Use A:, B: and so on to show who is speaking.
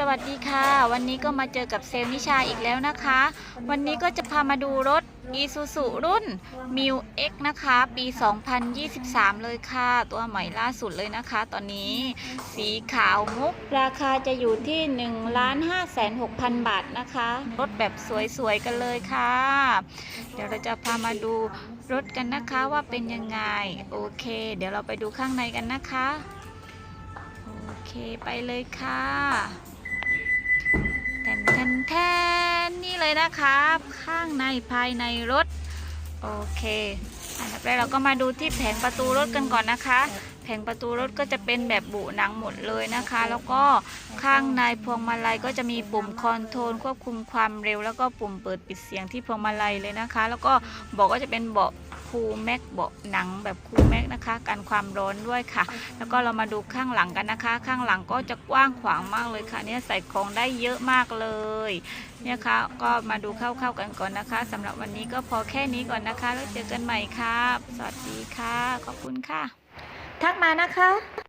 A: สวัสดีค่ะ วันนี้ก็มาเจอกับเซลลนิชาอีกแล้วนะคะ วันนี้ก็จะพามาดูรถ Isuzu รุ่น m i w X นะคะ ปี 2023 เลยค่ะ ตัวใหม่ล่าสุดเลยนะคะ ตอนนี้สีขาวมุก ราคาจะอยู่ที่ 1 5 6 0 0 0 บาทนะคะ รถแบบสวยๆ กันเลยค่ะ เดี๋ยวเราจะพามาดูรถกันนะคะว่าเป็นยังไง โอเค เดี๋ยวเราไปดูข้างในกันนะคะ โอเค ไปเลยค่ะ แทนนี่เลยนะคะข้างในภายในรถ โอเคอันดับแรกเราก็มาดูที่แผงประตูรถกันก่อนนะคะ แผงประตูรถก็จะเป็นแบบบุหนังหมดเลยนะคะ แล้วก็ข้างในพวงมาลัยก็จะมีปุ่มคอนโทรลควบคุมความเร็ว แล้วก็ปุ่มเปิดปิดเสียงที่พวงมาลัยเลยนะคะ แล้วก็เบอกก็จะเป็นเบาะ คูลแม็กเบาะหนังแบบคูลแม็กนะคะกันความร้อนด้วยค่ะ แล้วก็เรามาดูข้างหลังกันนะคะ ข้างหลังก็จะกว้างขวางมากเลยค่ะ เนี่ยใส่ของได้เยอะมากเลย เนี่ยค่ะก็มาดูเข้าๆกันก่อนนะคะสำหรับวันนี้ก็พอแค่นี้ก่อนนะคะแล้วเจอกันใหม่ครับ สวัสดีค่ะ ขอบคุณค่ะ ทักมานะคะ